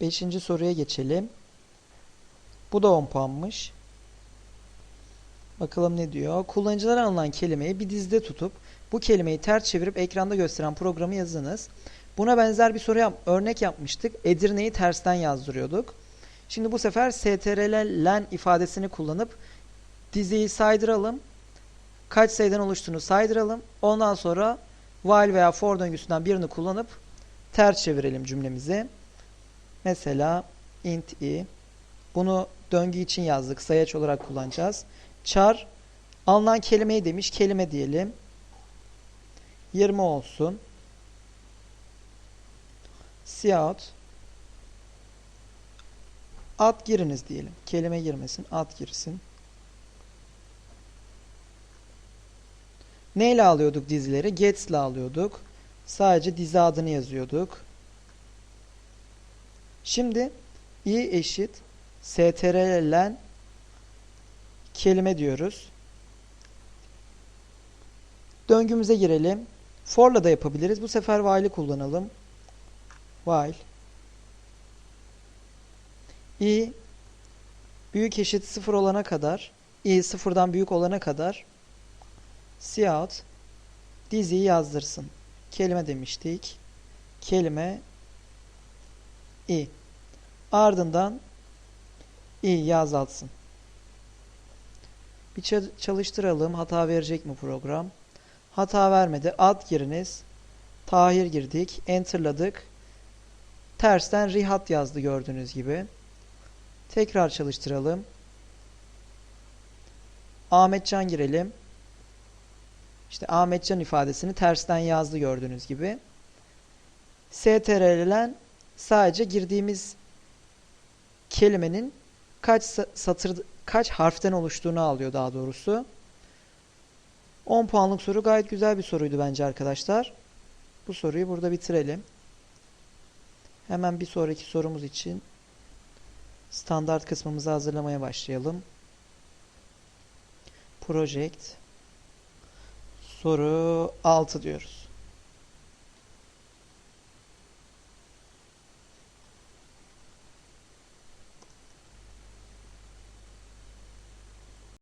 Beşinci soruya geçelim. Bu da 10 puanmış. Bakalım ne diyor. Kullanıcılara alınan kelimeyi bir dizide tutup bu kelimeyi ters çevirip ekranda gösteren programı yazınız. Buna benzer bir soru yap örnek yapmıştık. Edirne'yi tersten yazdırıyorduk. Şimdi bu sefer strl ifadesini kullanıp diziyi saydıralım. Kaç sayıdan oluştuğunu saydıralım. Ondan sonra while veya for döngüsünden birini kullanıp ters çevirelim cümlemizi. Mesela int i. Bunu döngü için yazdık. Sayaç olarak kullanacağız. Char alınan kelimeyi demiş. Kelime diyelim. 20 olsun. Cout ad giriniz diyelim. Kelime girmesin. Ad girsin. Neyle alıyorduk dizileri? Gets ile alıyorduk. Sadece dizi adını yazıyorduk. Şimdi i eşit strlen kelime diyoruz. Döngümüze girelim. For'la da yapabiliriz. Bu sefer while'i kullanalım. While i büyük eşit sıfır olana kadar i sıfırdan büyük olana kadar cout diziyi yazdırsın. Kelime demiştik. Kelime i. Ardından i'yi azaltsın. Bir çalıştıralım. Hata verecek mi program? Hata vermedi. Ad giriniz. Tahir girdik. Enter'ladık. Tersten Rihat yazdı gördüğünüz gibi. Tekrar çalıştıralım. Ahmetcan girelim. İşte Ahmetcan ifadesini tersten yazdı gördüğünüz gibi. strlen sadece girdiğimiz kelimenin kaç satır kaç harften oluştuğunu alıyor daha doğrusu. 10 puanlık soru gayet güzel bir soruydu bence arkadaşlar. Bu soruyu burada bitirelim. Hemen bir sonraki sorumuz için standart kısmımızı hazırlamaya başlayalım. Project soru 6 diyoruz.